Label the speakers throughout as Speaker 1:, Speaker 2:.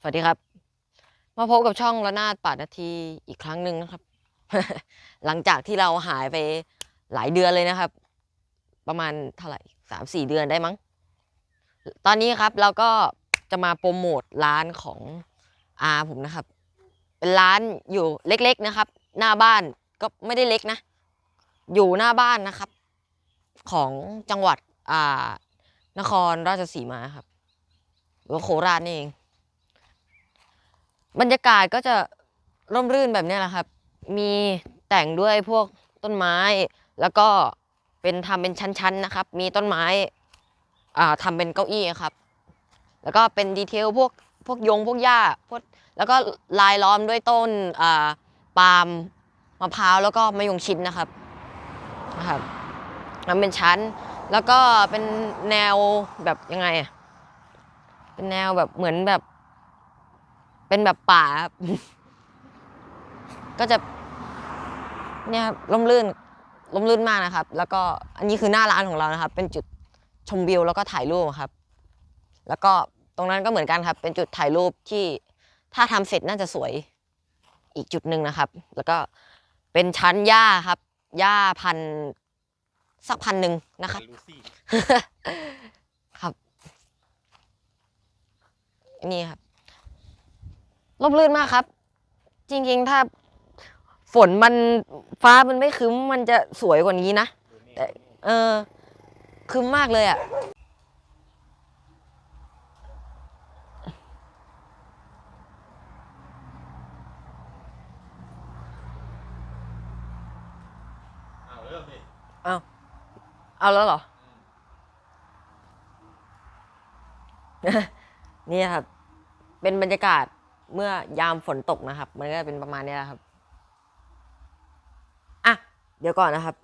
Speaker 1: สวัสดีครับ มาพบกับช่องระนาดปาดนาทีอีกครั้งหนึ่งนะครับ หลังจากที่เราหายไปหลายเดือนเลยนะครับ ประมาณเท่าไหร่สามสี่เดือนได้มั้ง ตอนนี้ครับเราก็จะมาโปรโมทร้านของอาผมนะครับ เป็นร้านอยู่เล็กๆนะครับ หน้าบ้านก็ไม่ได้เล็กนะ อยู่หน้าบ้านนะครับ ของจังหวัดอ่านครราชสีมาครับหรือโคราชนี่เอง บรรยากาศก็จะร่มรื่นแบบนี้แหละครับ มีแต่งด้วยพวกต้นไม้ แล้วก็เป็นทำเป็นชั้นๆนะครับ มีต้นไม้อ่าทำเป็นเก้าอี้ครับ แล้วก็เป็นดีเทลพวกพวกยงพวกหญ้าพวกแล้วก็ลายล้อมด้วยต้นอ่าปาล์มมะพร้าวแล้วก็มะยงชิดนะครับนะครับมันเป็นชั้น แล้วก็เป็นแนวแบบยังไงอะเป็นแนวแบบเหมือนแบบ เป็นแบบป่าครับก็จะ เนี่ยครับร่มรื่นร่มรื่นมากนะครับ แล้วก็อันนี้คือหน้าร้านของเรานะครับ เป็นจุดชมวิวแล้วก็ถ่ายรูปครับ แล้วก็ตรงนั้นก็เหมือนกันครับ เป็นจุดถ่ายรูปที่ถ้าทำเสร็จน่าจะสวยอีกจุดหนึ่งนะครับ แล้วก็เป็นชั้นหญ้าครับหญ้าพันธุ์สักพันหนึ่งนะครับ
Speaker 2: ลูซี่
Speaker 1: ครับนี่ครับ ร่มรื่นมากครับ จริงๆ ถ้าฝนมันฟ้ามันไม่ครึ้มมันจะสวยกว่านี้นะ
Speaker 2: ดูนี่
Speaker 1: แต่เออครึ้มมากเลยอะ่ะ
Speaker 2: อ้าวเริ่มดิ
Speaker 1: เอาเอาแล้วเหรอ นี่ครับ เป็นบรรยากาศ เมื่อยามฝนตกนะครับ มันก็จะเป็นประมาณนี้แหละครับอะเดี๋ยวก่อนนะครับ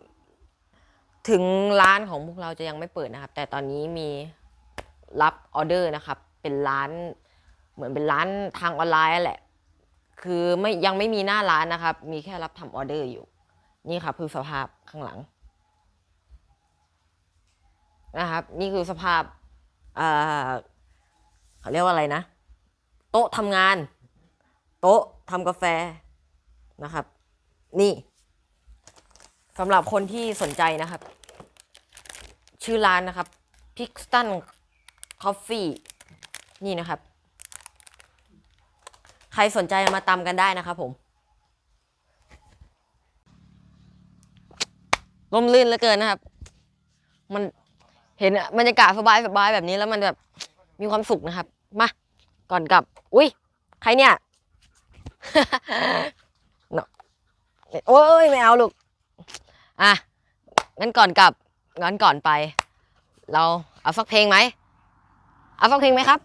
Speaker 1: ถึงร้านของพวกเราจะยังไม่เปิดนะครับ แต่ตอนนี้มีรับออเดอร์นะครับ เป็นร้านเหมือนเป็นร้านทางออนไลน์แหละ คือไม่ยังไม่มีหน้าร้านนะครับ มีแค่รับทำออเดอร์อยู่ นี่ครับคือสภาพข้างหลังนะครับ นี่คือสภาพเอ่อเขาเรียกว่าอะไรนะ โต๊ะทำงาน โต๊ะทำกาแฟนะครับ นี่สำหรับคนที่สนใจนะครับ ชื่อร้านนะครับ Pixton Coffee นี่นะครับ ใครสนใจมาตำกันได้นะครับผมลมลื่นเหลือเกินนะครับ มันเห็นบรรยากาศสบายสบายแบบนี้แล้วมันแบบมีความสุขนะครับ มา ก่อนกลับ อุ้ยใครเนี่ยเนาะโอ้ยไม่เอาลูก อะ งั้นก่อนกลับงั้นก่อนไป เราเอาฟักเพลงไหม เอาฟักเพลงไหมครับ